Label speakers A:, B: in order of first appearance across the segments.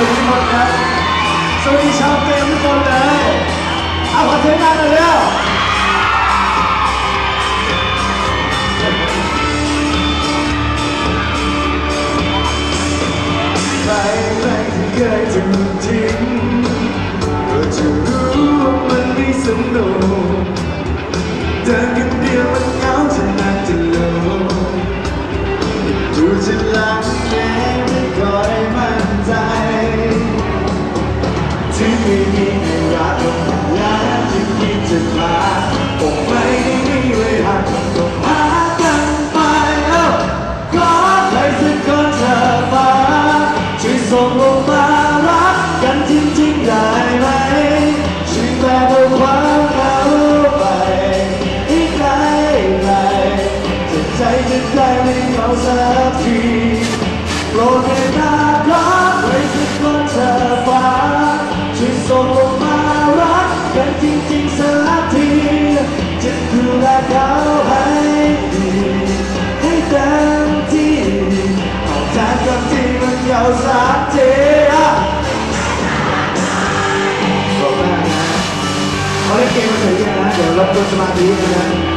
A: สวัสดีทุกคนนะสวัสดีชาวเกมทุกคนเลย เอาขอเสียงดัน่ลยวใครใครที่เคยถูกทิ้งก็จะรู้ว่ามันไม่สนุกเดินกัน ส่งลงมารักกันจริงๆได้ไหมช่วยแปลความเขาไปอีกไกลไกลจะใจจะได้ไม่เขาสักทีโปรดให้ตารักไว้สักวันเธอฟ้าช่วยส่งลงมารักกันจริงๆสักทีจะดูแลเขาให้ รบก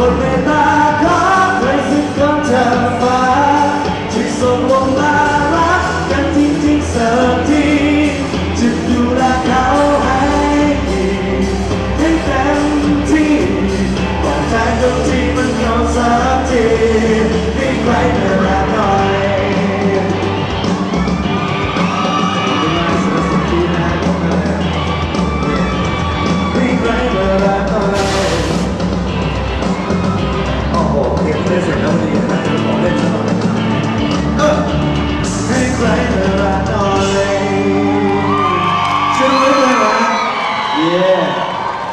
A: โ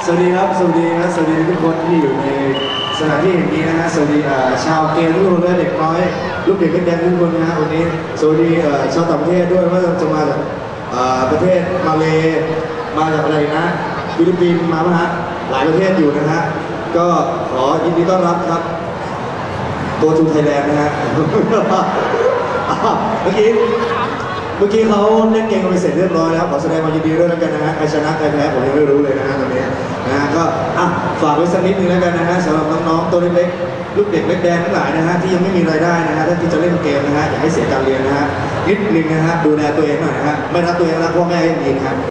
A: สวัสดีครับ สวัสดีนะสวัสดีทุกคนที่อยู่ในสถานที่แห่งนี้นะฮะสวัสดีชาวเกย์ทุกคนและเด็กน้อยลูกเด็กเล็แดงทุกคนนะฮะวันนี้สวัสดีชาวต่างประเทศด้วยว่าจะมาจากประเทศมาเลมาจากอะไรนะฟิลิปปินส์มาไหมฮะหลายประเทศอยู่นะฮะก็ขอยินดีต้อนรับครับตัวทูไทยแลนด์นะฮะเมื่อกี้ เมื่อกี้เขาเล่นเกมกันไปเสร็จเรียบร้อยแล้วขอแสดงความยินดีด้วยแล้วกันนะฮะใครชนะใครแพ้ผมยังไม่รู้เลยนะฮะตอนนี้นะฮะก็อะฝากไว้สักนิดนึงแล้วกันนะฮะสำหรับน้องๆตัวเล็กๆลูกเด็กเล็กแดงทั้งหลายนะฮะที่ยังไม่มีรายได้นะฮะถ้าที่จะเล่นเกมนะฮะอย่าให้เสียการเรียนนะฮะนิดนึงนะฮะดูแลตัวเองหน่อยนะฮะไม่รักตัวเองรักพ่อแม่ให้ดีนะครับ